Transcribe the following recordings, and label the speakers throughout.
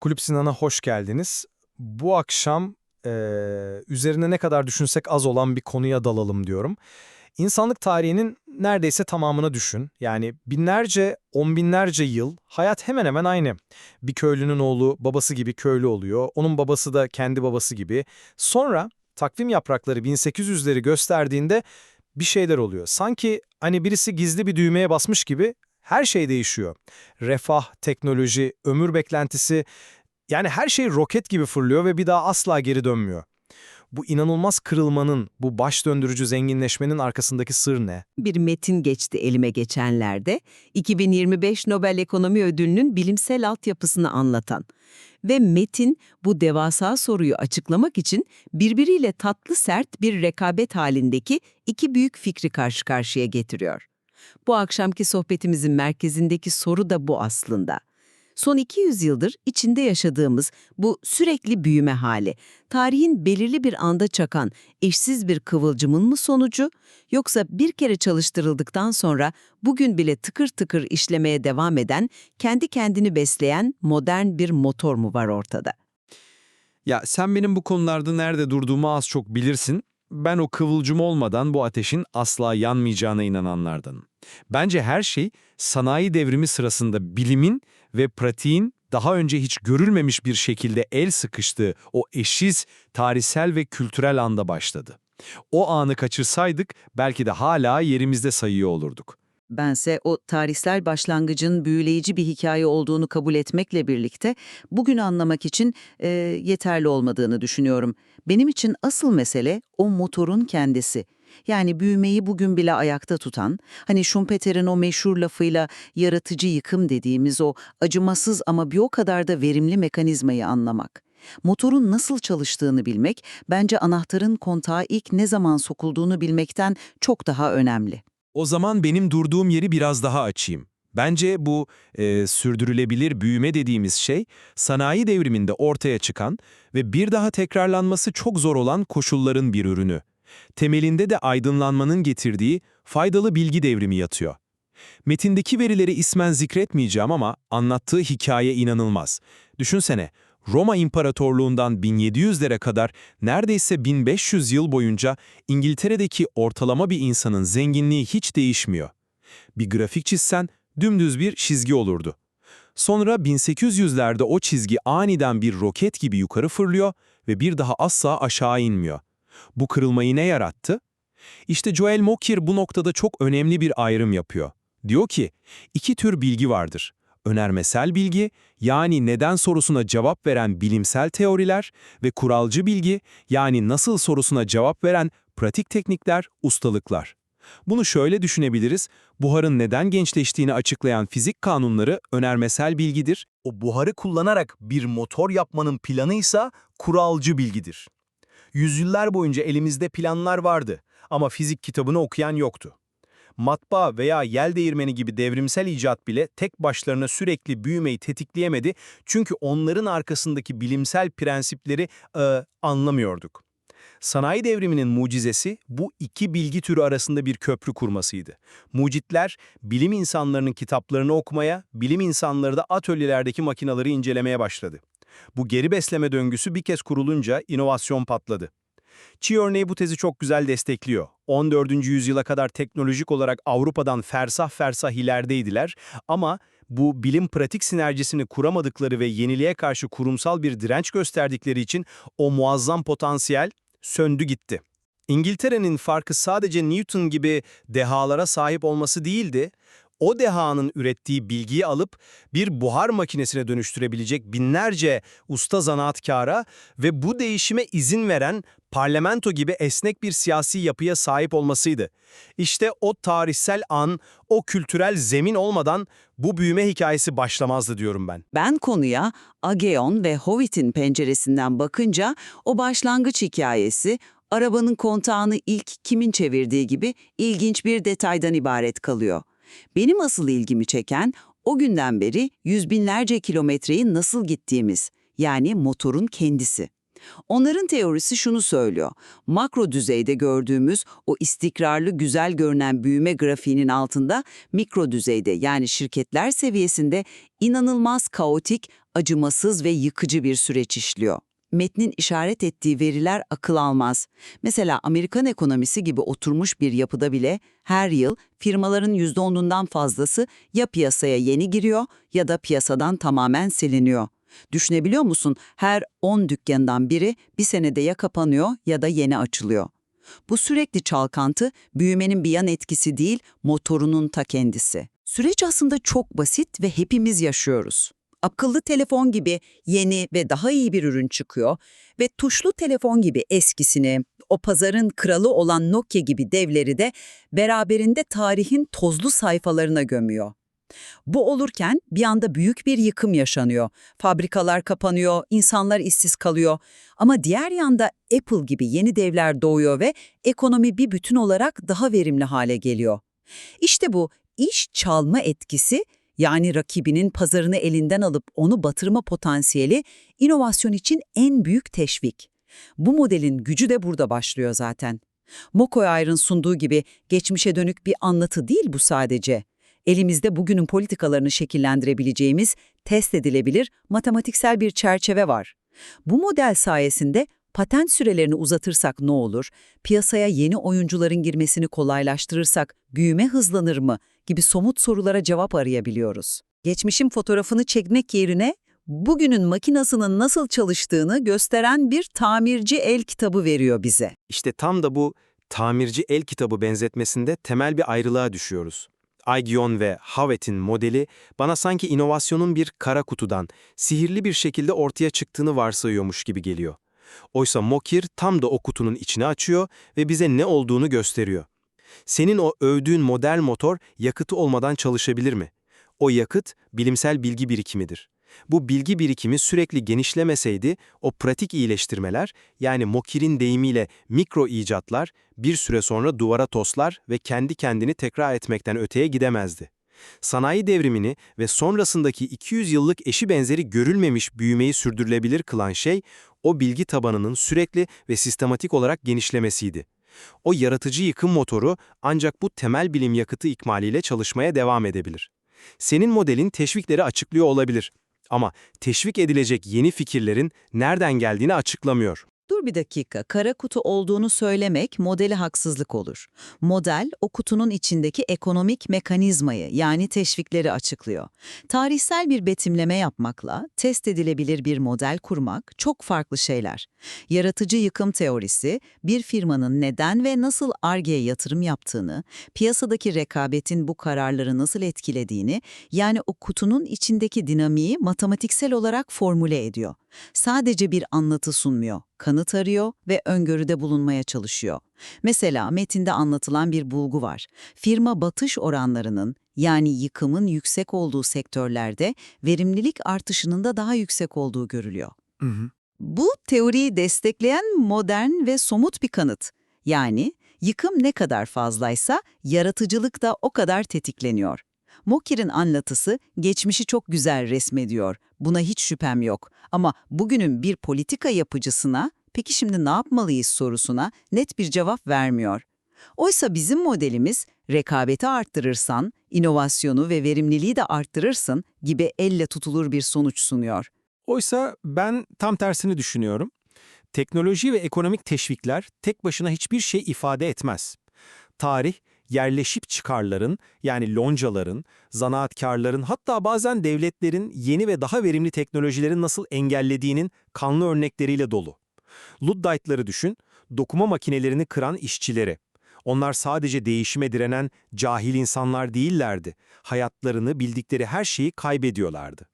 Speaker 1: Kulüp Sinan'a hoş geldiniz. Bu akşam eee, üzerine ne kadar düşünsek az olan bir konuya dalalım diyorum. İnsanlık tarihinin neredeyse tamamını düşün. Yani binlerce, on binlerce yıl hayat hemen hemen aynı. Bir köylünün oğlu babası gibi köylü oluyor. Onun babası da kendi babası gibi. Sonra takvim yaprakları 1800'leri gösterdiğinde bir şeyler oluyor. Sanki hani birisi gizli bir düğmeye basmış gibi her şey değişiyor. Refah, teknoloji, ömür beklentisi yani her şey roket gibi fırlıyor ve bir daha asla geri dönmüyor. Bu inanılmaz kırılmanın, bu baş döndürücü zenginleşmenin arkasındaki sır ne?
Speaker 2: bir metin geçti elime geçenlerde. 2025 Nobel Ekonomi Ödülü'nün bilimsel altyapısını anlatan. Ve metin bu devasa soruyu açıklamak için birbiriyle tatlı sert bir rekabet halindeki iki büyük fikri karşı karşıya getiriyor. Bu akşamki sohbetimizin merkezindeki soru da bu aslında. Son 200 yıldır içinde yaşadığımız bu sürekli büyüme hali, tarihin belirli bir anda çakan eşsiz bir kıvılcımın mı sonucu, yoksa bir kere çalıştırıldıktan sonra bugün bile tıkır tıkır işlemeye devam eden, kendi kendini besleyen modern bir motor mu var ortada?
Speaker 3: Ya sen benim bu konularda nerede durduğumu az çok bilirsin. Ben o kıvılcım olmadan bu ateşin asla yanmayacağına inananlardanım. Bence her şey sanayi devrimi sırasında bilimin ve pratiğin daha önce hiç görülmemiş bir şekilde el sıkıştığı o eşsiz tarihsel ve kültürel anda başladı. O anı kaçırsaydık belki de hala yerimizde sayıyor olurduk.
Speaker 4: Bense o tarihsel başlangıcın büyüleyici bir hikaye olduğunu kabul etmekle birlikte bugün anlamak için e, yeterli olmadığını düşünüyorum. Benim için asıl mesele o motorun kendisi. Yani büyümeyi bugün bile ayakta tutan, hani Schumpeter'in o meşhur lafıyla yaratıcı yıkım dediğimiz o acımasız ama bir o kadar da verimli mekanizmayı anlamak. Motorun nasıl çalıştığını bilmek, bence anahtarın kontağa ilk ne zaman sokulduğunu bilmekten çok daha önemli.
Speaker 3: O zaman benim durduğum yeri biraz daha açayım. Bence bu e, sürdürülebilir büyüme dediğimiz şey sanayi devriminde ortaya çıkan ve bir daha tekrarlanması çok zor olan koşulların bir ürünü. Temelinde de aydınlanmanın getirdiği faydalı bilgi devrimi yatıyor. Metindeki verileri ismen zikretmeyeceğim ama anlattığı hikaye inanılmaz. Düşünsene, Roma İmparatorluğundan 1700'lere kadar neredeyse 1500 yıl boyunca İngiltere'deki ortalama bir insanın zenginliği hiç değişmiyor. Bir grafik çizsen dümdüz bir çizgi olurdu. Sonra 1800'lerde o çizgi aniden bir roket gibi yukarı fırlıyor ve bir daha asla aşağı inmiyor. Bu kırılmayı ne yarattı? İşte Joel Mokyr bu noktada çok önemli bir ayrım yapıyor. Diyor ki, iki tür bilgi vardır. Önermesel bilgi, yani neden sorusuna cevap veren bilimsel teoriler ve kuralcı bilgi, yani nasıl sorusuna cevap veren pratik teknikler, ustalıklar. Bunu şöyle düşünebiliriz, buharın neden gençleştiğini açıklayan fizik kanunları önermesel bilgidir.
Speaker 5: O buharı kullanarak bir motor yapmanın planı ise kuralcı bilgidir. Yüzyıllar boyunca elimizde planlar vardı ama fizik kitabını okuyan yoktu. Matbaa veya yel değirmeni gibi devrimsel icat bile tek başlarına sürekli büyümeyi tetikleyemedi çünkü onların arkasındaki bilimsel prensipleri e, anlamıyorduk. Sanayi devriminin mucizesi bu iki bilgi türü arasında bir köprü kurmasıydı. Mucitler bilim insanlarının kitaplarını okumaya, bilim insanları da atölyelerdeki makinaları incelemeye başladı. Bu geri besleme döngüsü bir kez kurulunca inovasyon patladı. Çi örneği bu tezi çok güzel destekliyor. 14. yüzyıla kadar teknolojik olarak Avrupa'dan fersah fersah ilerideydiler ama bu bilim pratik sinerjisini kuramadıkları ve yeniliğe karşı kurumsal bir direnç gösterdikleri için o muazzam potansiyel söndü gitti. İngiltere'nin farkı sadece Newton gibi dehalara sahip olması değildi, o dehanın ürettiği bilgiyi alıp bir buhar makinesine dönüştürebilecek binlerce usta zanaatkara ve bu değişime izin veren parlamento gibi esnek bir siyasi yapıya sahip olmasıydı. İşte o tarihsel an, o kültürel zemin olmadan bu büyüme hikayesi başlamazdı diyorum ben.
Speaker 4: Ben konuya Ageon ve Howitt'in penceresinden bakınca o başlangıç hikayesi, arabanın kontağını ilk kimin çevirdiği gibi ilginç bir detaydan ibaret kalıyor. Benim asıl ilgimi çeken o günden beri yüz binlerce kilometreyi nasıl gittiğimiz, yani motorun kendisi. Onların teorisi şunu söylüyor. Makro düzeyde gördüğümüz o istikrarlı güzel görünen büyüme grafiğinin altında mikro düzeyde yani şirketler seviyesinde inanılmaz kaotik acımasız ve yıkıcı bir süreç işliyor. Metnin işaret ettiği veriler akıl almaz. Mesela Amerikan ekonomisi gibi oturmuş bir yapıda bile her yıl firmaların %10'undan fazlası ya piyasaya yeni giriyor ya da piyasadan tamamen siliniyor. Düşünebiliyor musun? Her 10 dükkandan biri bir senede ya kapanıyor ya da yeni açılıyor. Bu sürekli çalkantı büyümenin bir yan etkisi değil, motorunun ta kendisi. Süreç aslında çok basit ve hepimiz yaşıyoruz. Akıllı telefon gibi yeni ve daha iyi bir ürün çıkıyor ve tuşlu telefon gibi eskisini, o pazarın kralı olan Nokia gibi devleri de beraberinde tarihin tozlu sayfalarına gömüyor. Bu olurken bir anda büyük bir yıkım yaşanıyor. Fabrikalar kapanıyor, insanlar işsiz kalıyor. Ama diğer yanda Apple gibi yeni devler doğuyor ve ekonomi bir bütün olarak daha verimli hale geliyor. İşte bu iş çalma etkisi yani rakibinin pazarını elinden alıp onu batırma potansiyeli inovasyon için en büyük teşvik. Bu modelin gücü de burada başlıyor zaten. Mokoyar'ın sunduğu gibi geçmişe dönük bir anlatı değil bu sadece. Elimizde bugünün politikalarını şekillendirebileceğimiz, test edilebilir matematiksel bir çerçeve var. Bu model sayesinde patent sürelerini uzatırsak ne olur, piyasaya yeni oyuncuların girmesini kolaylaştırırsak büyüme hızlanır mı gibi somut sorulara cevap arayabiliyoruz. Geçmişin fotoğrafını çekmek yerine bugünün makinasının nasıl çalıştığını gösteren bir tamirci el kitabı veriyor bize.
Speaker 3: İşte tam da bu tamirci el kitabı benzetmesinde temel bir ayrılığa düşüyoruz. Aigion ve Havet'in modeli bana sanki inovasyonun bir kara kutudan sihirli bir şekilde ortaya çıktığını varsayıyormuş gibi geliyor. Oysa Mokir tam da o kutunun içini açıyor ve bize ne olduğunu gösteriyor. Senin o övdüğün model motor yakıtı olmadan çalışabilir mi? O yakıt bilimsel bilgi birikimidir. Bu bilgi birikimi sürekli genişlemeseydi o pratik iyileştirmeler yani Mokir'in deyimiyle mikro icatlar bir süre sonra duvara toslar ve kendi kendini tekrar etmekten öteye gidemezdi. Sanayi devrimini ve sonrasındaki 200 yıllık eşi benzeri görülmemiş büyümeyi sürdürülebilir kılan şey o bilgi tabanının sürekli ve sistematik olarak genişlemesiydi. O yaratıcı yıkım motoru ancak bu temel bilim yakıtı ikmaliyle çalışmaya devam edebilir. Senin modelin teşvikleri açıklıyor olabilir ama teşvik edilecek yeni fikirlerin nereden geldiğini açıklamıyor.
Speaker 4: Dur bir dakika, kara kutu olduğunu söylemek modeli haksızlık olur. Model, o kutunun içindeki ekonomik mekanizmayı yani teşvikleri açıklıyor. Tarihsel bir betimleme yapmakla test edilebilir bir model kurmak çok farklı şeyler. Yaratıcı yıkım teorisi, bir firmanın neden ve nasıl ARGE'ye yatırım yaptığını, piyasadaki rekabetin bu kararları nasıl etkilediğini, yani o kutunun içindeki dinamiği matematiksel olarak formüle ediyor. Sadece bir anlatı sunmuyor, kanıt arıyor ve öngörüde bulunmaya çalışıyor. Mesela metinde anlatılan bir bulgu var. Firma batış oranlarının yani yıkımın yüksek olduğu sektörlerde verimlilik artışının da daha yüksek olduğu görülüyor. Bu teoriyi destekleyen modern ve somut bir kanıt. Yani yıkım ne kadar fazlaysa yaratıcılık da o kadar tetikleniyor. Mokir'in anlatısı geçmişi çok güzel resmediyor. Buna hiç şüphem yok. Ama bugünün bir politika yapıcısına, peki şimdi ne yapmalıyız sorusuna net bir cevap vermiyor. Oysa bizim modelimiz rekabeti arttırırsan, inovasyonu ve verimliliği de arttırırsın gibi elle tutulur bir sonuç sunuyor.
Speaker 3: Oysa ben tam tersini düşünüyorum. Teknoloji ve ekonomik teşvikler tek başına hiçbir şey ifade etmez. Tarih, yerleşip çıkarların yani loncaların, zanaatkarların hatta bazen devletlerin yeni ve daha verimli teknolojileri nasıl engellediğinin kanlı örnekleriyle dolu. Luddite'ları düşün, dokuma makinelerini kıran işçileri. Onlar sadece değişime direnen cahil insanlar değillerdi. Hayatlarını, bildikleri her şeyi kaybediyorlardı.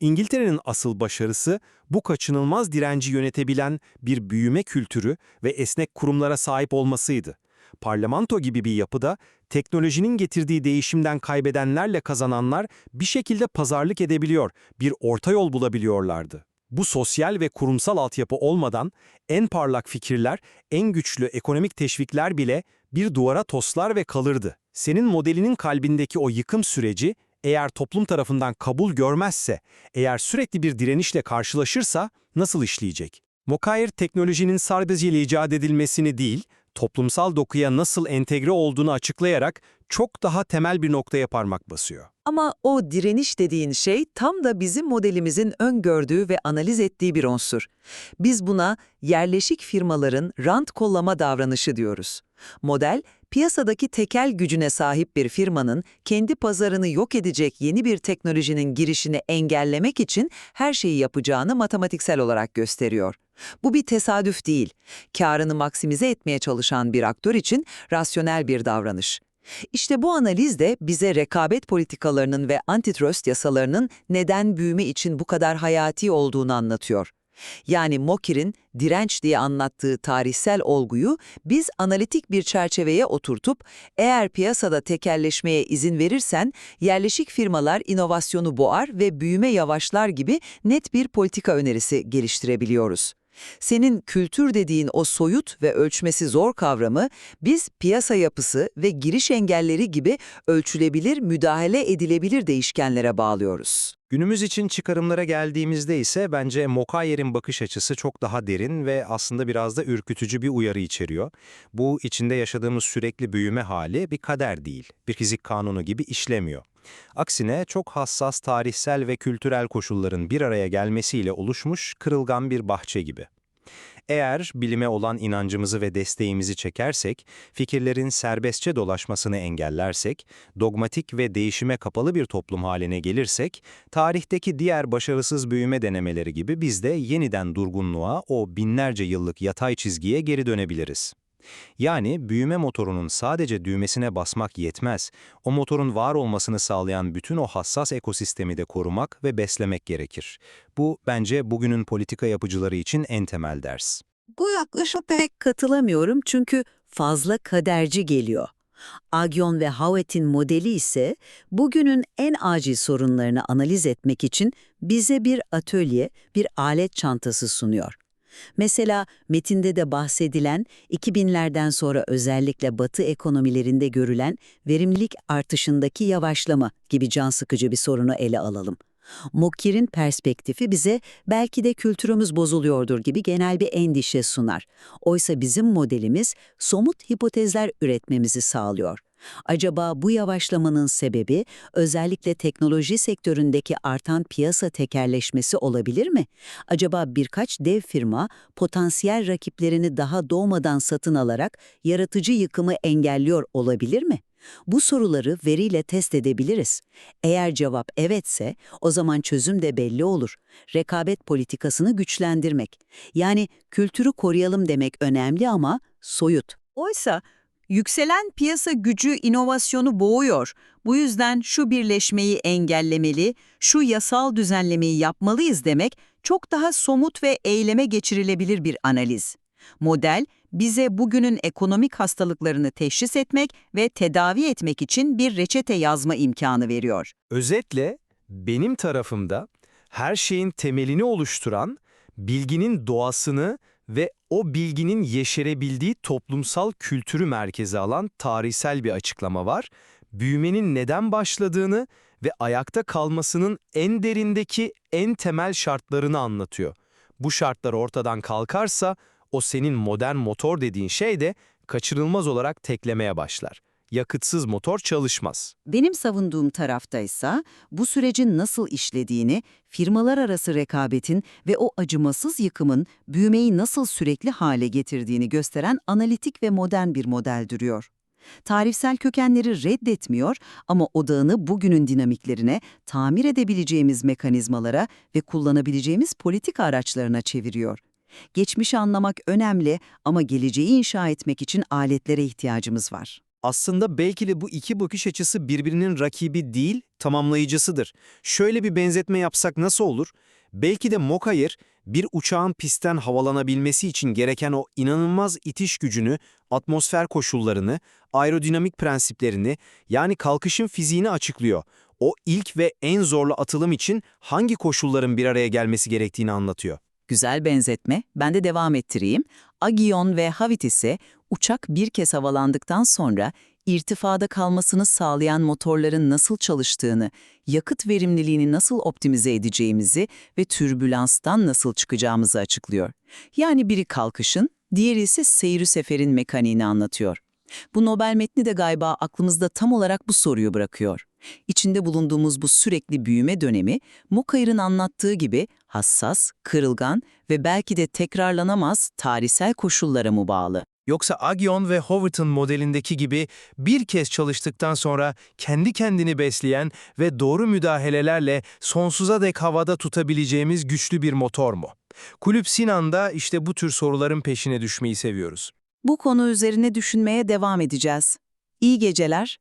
Speaker 3: İngiltere'nin asıl başarısı bu kaçınılmaz direnci yönetebilen bir büyüme kültürü ve esnek kurumlara sahip olmasıydı. Parlamento gibi bir yapıda teknolojinin getirdiği değişimden kaybedenlerle kazananlar bir şekilde pazarlık edebiliyor, bir orta yol bulabiliyorlardı. Bu sosyal ve kurumsal altyapı olmadan en parlak fikirler, en güçlü ekonomik teşvikler bile bir duvara toslar ve kalırdı. Senin modelinin kalbindeki o yıkım süreci eğer toplum tarafından kabul görmezse, eğer sürekli bir direnişle karşılaşırsa nasıl işleyecek? Mokair teknolojinin sadece icat edilmesini değil, toplumsal dokuya nasıl entegre olduğunu açıklayarak çok daha temel bir noktaya parmak basıyor.
Speaker 4: Ama o direniş dediğin şey tam da bizim modelimizin öngördüğü ve analiz ettiği bir unsur. Biz buna yerleşik firmaların rant kollama davranışı diyoruz. Model, piyasadaki tekel gücüne sahip bir firmanın kendi pazarını yok edecek yeni bir teknolojinin girişini engellemek için her şeyi yapacağını matematiksel olarak gösteriyor. Bu bir tesadüf değil. Karını maksimize etmeye çalışan bir aktör için rasyonel bir davranış. İşte bu analiz de bize rekabet politikalarının ve antitrust yasalarının neden büyüme için bu kadar hayati olduğunu anlatıyor. Yani Mokir'in direnç diye anlattığı tarihsel olguyu biz analitik bir çerçeveye oturtup eğer piyasada tekelleşmeye izin verirsen yerleşik firmalar inovasyonu boğar ve büyüme yavaşlar gibi net bir politika önerisi geliştirebiliyoruz. Senin kültür dediğin o soyut ve ölçmesi zor kavramı biz piyasa yapısı ve giriş engelleri gibi ölçülebilir, müdahale edilebilir değişkenlere bağlıyoruz.
Speaker 3: Günümüz için çıkarımlara geldiğimizde ise bence Mokayer'in bakış açısı çok daha derin ve aslında biraz da ürkütücü bir uyarı içeriyor. Bu içinde yaşadığımız sürekli büyüme hali bir kader değil, bir fizik kanunu gibi işlemiyor. Aksine çok hassas tarihsel ve kültürel koşulların bir araya gelmesiyle oluşmuş kırılgan bir bahçe gibi. Eğer bilime olan inancımızı ve desteğimizi çekersek, fikirlerin serbestçe dolaşmasını engellersek, dogmatik ve değişime kapalı bir toplum haline gelirsek, tarihteki diğer başarısız büyüme denemeleri gibi biz de yeniden durgunluğa, o binlerce yıllık yatay çizgiye geri dönebiliriz. Yani büyüme motorunun sadece düğmesine basmak yetmez, o motorun var olmasını sağlayan bütün o hassas ekosistemi de korumak ve beslemek gerekir. Bu bence bugünün politika yapıcıları için en temel ders.
Speaker 6: Bu yaklaşıma pek katılamıyorum çünkü fazla kaderci geliyor. Agyon ve Howet'in modeli ise bugünün en acil sorunlarını analiz etmek için bize bir atölye, bir alet çantası sunuyor. Mesela metinde de bahsedilen 2000'lerden sonra özellikle batı ekonomilerinde görülen verimlilik artışındaki yavaşlama gibi can sıkıcı bir sorunu ele alalım. Mokir'in perspektifi bize belki de kültürümüz bozuluyordur gibi genel bir endişe sunar. Oysa bizim modelimiz somut hipotezler üretmemizi sağlıyor. Acaba bu yavaşlamanın sebebi özellikle teknoloji sektöründeki artan piyasa tekerleşmesi olabilir mi? Acaba birkaç dev firma potansiyel rakiplerini daha doğmadan satın alarak yaratıcı yıkımı engelliyor olabilir mi? Bu soruları veriyle test edebiliriz. Eğer cevap evetse, o zaman çözüm de belli olur. Rekabet politikasını güçlendirmek. Yani kültürü koruyalım demek önemli ama soyut.
Speaker 4: Oysa yükselen piyasa gücü inovasyonu boğuyor. Bu yüzden şu birleşmeyi engellemeli, şu yasal düzenlemeyi yapmalıyız demek çok daha somut ve eyleme geçirilebilir bir analiz. Model, bize bugünün ekonomik hastalıklarını teşhis etmek ve tedavi etmek için bir reçete yazma imkanı veriyor.
Speaker 7: Özetle benim tarafımda her şeyin temelini oluşturan, bilginin doğasını ve o bilginin yeşerebildiği toplumsal kültürü merkeze alan tarihsel bir açıklama var. Büyümenin neden başladığını ve ayakta kalmasının en derindeki en temel şartlarını anlatıyor. Bu şartlar ortadan kalkarsa o senin modern motor dediğin şey de kaçırılmaz olarak teklemeye başlar. Yakıtsız motor çalışmaz.
Speaker 8: Benim savunduğum taraftaysa bu sürecin nasıl işlediğini, firmalar arası rekabetin ve o acımasız yıkımın büyümeyi nasıl sürekli hale getirdiğini gösteren analitik ve modern bir model duruyor. Tarihsel kökenleri reddetmiyor ama odağını bugünün dinamiklerine, tamir edebileceğimiz mekanizmalara ve kullanabileceğimiz politika araçlarına çeviriyor. Geçmişi anlamak önemli ama geleceği inşa etmek için aletlere ihtiyacımız var.
Speaker 9: Aslında belki de bu iki bakış açısı birbirinin rakibi değil, tamamlayıcısıdır. Şöyle bir benzetme yapsak nasıl olur? Belki de Mokayer, bir uçağın pistten havalanabilmesi için gereken o inanılmaz itiş gücünü, atmosfer koşullarını, aerodinamik prensiplerini, yani kalkışın fiziğini açıklıyor. O ilk ve en zorlu atılım için hangi koşulların bir araya gelmesi gerektiğini anlatıyor.
Speaker 4: Güzel benzetme, ben de devam ettireyim. Agion ve Havit ise uçak bir kez havalandıktan sonra irtifada kalmasını sağlayan motorların nasıl çalıştığını, yakıt verimliliğini nasıl optimize edeceğimizi ve türbülanstan nasıl çıkacağımızı açıklıyor. Yani biri kalkışın, diğeri ise seyri seferin mekaniğini anlatıyor. Bu Nobel metni de galiba aklımızda tam olarak bu soruyu bırakıyor. İçinde bulunduğumuz bu sürekli büyüme dönemi, Mukayr'ın anlattığı gibi hassas, kırılgan ve belki de tekrarlanamaz tarihsel koşullara mı bağlı?
Speaker 3: Yoksa Agyon ve Howerton modelindeki gibi bir kez çalıştıktan sonra kendi kendini besleyen ve doğru müdahalelerle sonsuza dek havada tutabileceğimiz güçlü bir motor mu? Kulüp Sinan'da işte bu tür soruların peşine düşmeyi seviyoruz.
Speaker 4: Bu konu üzerine düşünmeye devam edeceğiz. İyi geceler,